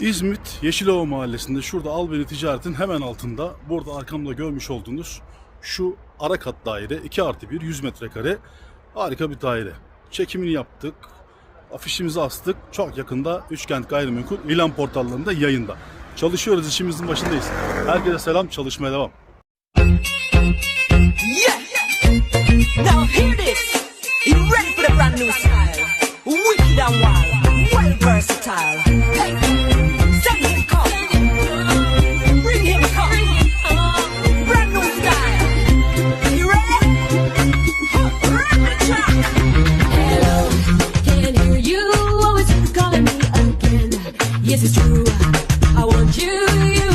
İzmit Yeşilova Mahallesi'nde şurada Albeni Ticaret'in hemen altında burada arkamda görmüş olduğunuz şu ara kat daire 2 artı 1 100 metrekare harika bir daire. Çekimini yaptık. Afişimizi astık. Çok yakında Üçkent Gayrimenkul ilan portallarında yayında. Çalışıyoruz işimizin başındayız. Herkese selam çalışmaya devam. Yeah! Now hear this! You ready for the brand new style? Wicked and wild, Yes, it's true. I want you, you,